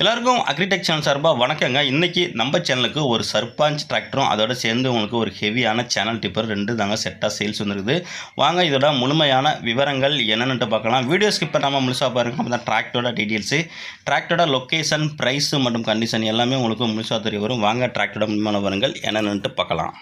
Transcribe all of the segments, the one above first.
எல்லாருக்கும் agritech channel சார்பாக வணக்கங்க. இன்றைக்கி நம்ம சேனலுக்கு ஒரு சர்பாஞ்ச் டிராக்டரும் அதோட சேர்ந்து உங்களுக்கு ஒரு ஹெவியான சேனல் டிப்பர் ரெண்டு தாங்க செட்டாக சேல்ஸ் வந்துருக்குது. வாங்க இதோட முழுமையான விவரங்கள் என்னென்னுட்டு பார்க்கலாம். வீடியோ ஸ்கிப் பண்ணாமல் முழுசாக பாருங்க. அப்போ தான் டிராக்டரோட டீட்டெயில்ஸு டிராக்டரோட லொக்கேஷன் ப்ரைஸு மற்றும் கண்டிஷன் எல்லாமே உங்களுக்கு முழுசாக தெரிய வரும். வாங்க டிராக்டரோட முழுமையான விவரங்கள் என்னென்னுட்டு பார்க்கலாம்.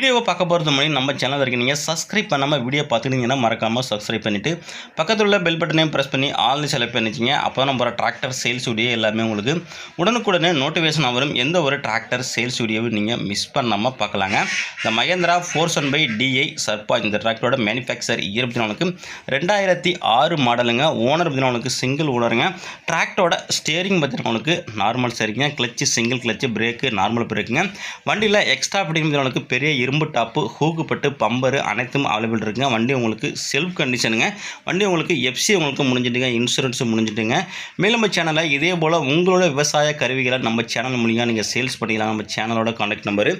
வீடியோவை பார்க்க போகிறது முன்னாடி நம்ம சேனல் வரைக்கும் நீங்கள் சப்ஸ்கிரைப் பண்ணாமல் வீடியோ பார்த்துட்டீங்கன்னா மறக்காமல் சப்ஸ்கிரைப் பண்ணிவிட்டு பக்கத்தில் உள்ள பெல் பட்டனையும் ப்ரெஸ் பண்ணி ஆல்னு செலக்ட் பண்ணிச்சிங்க அப்போ நம்ம ஒரு டிராக்டர் சேல்ஸ் வீடியோ எல்லாமே உங்களுக்கு உடனுக்குடனே நோட்டிஃபிகேஷன் வரும். எந்த ஒரு டிராக்டர் சேல்ஸ் வீடியோவும் நீங்கள் மிஸ் பண்ணாமல் பார்க்கலாங்க. இந்த Mahindra four one five DI சர்பா இந்த டிராக்டரோட மேனுஃபேக்சர் இயர் பதினாலுக்கு ரெண்டாயிரத்தி ஆறு மாடலுங்க ஓனர் பதினாலுக்கு சிங்கிள் ஓனருங்க டிராக்டரோட ஸ்டேரிங் பார்த்தீங்கன்னா உங்களுக்கு நார்மல் சரிங்க clutch single clutch brake normal பிரேக்குங்க வண்டியில் எக்ஸ்ட்ரா ஃபிட்டிங் உங்களுக்கு பெரிய இரும்பு டாப்பு ஹூக்கு பட்டு பம்பரு அனைத்தும் அவைலபிள் இருக்குங்க. வண்டி உங்களுக்கு செல்ஃப் கண்டிஷனுங்க வண்டி உங்களுக்கு எஃப்சி உங்களுக்கு முடிஞ்சிட்டுங்க இன்சூரன்ஸும் முடிஞ்சிட்டுங்க. மேலும் நம்ம சேனலில் இதே போல் உங்களோட விவசாய கருவிகளை நம்ம சேனல் மூலியமாக நீங்கள் சேல்ஸ் பண்ணிக்கலாம். நம்ம சேனலோட காண்டாக்ட் நம்பரு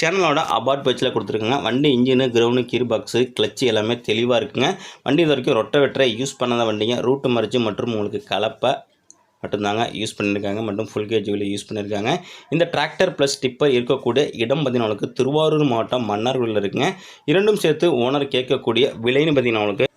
சேனலோட அபார்ட் பேஜில் கொடுத்துருக்குங்க. வண்டி engine ground gear box clutch எல்லாமே தெளிவாக இருக்குங்க. வண்டி இது வரைக்கும் ரொட்ட வெட்டரை யூஸ் பண்ணாத வண்டிங்க. ரூட்டு மறிச்சு மற்றும் உங்களுக்கு கலப்பை மட்டும்தாங்க யூஸ் பண்ணியிருக்காங்க மற்றும் ஃபுல் கேஜ் வீல் யூஸ் பண்ணியிருக்காங்க இந்த டிராக்டர் ப்ளஸ் டிப்பர் இருக்கக்கூடிய இடம் பார்த்தீங்கன்னா திருவாரூர் மாவட்டம் மன்னார்குடியில் இருக்குங்க. இரண்டும் சேர்த்து ஓனர் கேட்கக்கூடிய விலைன்னு பார்த்தீங்கன்னா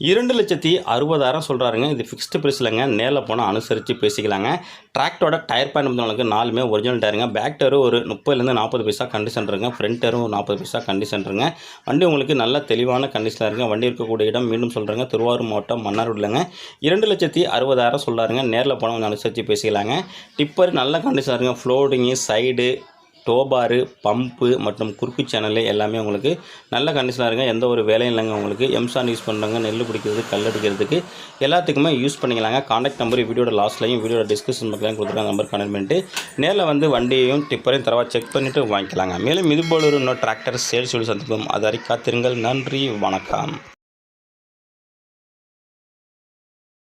இரண்டு லட்சத்தி அறுபதாயிரம் சொல்கிறாருங்க இது ஃபிக்ஸ்டு ப்ரைஸ்லங்க நேரில் போனால் அனுசரித்து பேசிக்கலாங்க. டிராக்டரோட டயர் பாயிண்ட் பண்ணவங்களுக்கு நாலுமே ஒரிஜினல் டயருங்க பேக் டயரும் ஒரு முப்பதுலேருந்து நாற்பது பைசா கண்டிஷன் இருங்க ஃப்ரண்ட் டயரும் ஒரு நாற்பது பைசா கண்டிஷன் இருங்க வண்டி உங்களுக்கு நல்ல தெளிவான கண்டிஷனில் இருங்க வண்டி இருக்கக்கூடிய இடம் மீண்டும் சொல்கிறேங்க திருவாரூர் மாவட்டம் மன்னார்குடியிலங்க இரண்டு லட்சத்தி அறுபதாயிரம் சொல்கிறாருங்க நேரில் போனால் கொஞ்சம் அனுசரித்து பேசிக்கலாங்க. டிப்பர் நல்ல கண்டிஷனாக இருங்க ஃப்ளோடிங்கு சைடு டோபாரு பம்பு மற்றும் குறுக்கு சேனல் எல்லாமே உங்களுக்கு நல்ல கண்டிஷனாக இருங்க எந்த ஒரு வேலையும் இல்லைங்க உங்களுக்கு. எம்சான் யூஸ் பண்ணுறாங்க நெல் பிடிக்கிறது கல் எடுக்கிறதுக்கு எல்லாத்துக்குமே யூஸ் பண்ணிக்கலாங்க. காண்டாக்ட் நம்பர் வீடியோட லாஸ்ட்லையும் வீடியோட டிஸ்கிரிப்ஷன் பக்கத்துலையும் கொடுத்துருக்காங்க நம்பர் கனெக்ட் பண்ணிட்டு நேரில் வந்து வண்டியையும் டிப்பரையும் தரவா செக் பண்ணிவிட்டு வாங்கிக்கலாங்க. மேலும் இது போல ஒரு இன்னொரு டிராக்டர் சேல்ஸ் சொல்லி சந்திப்போம். அது வரை காத்திருங்கள். நன்றி வணக்கம்.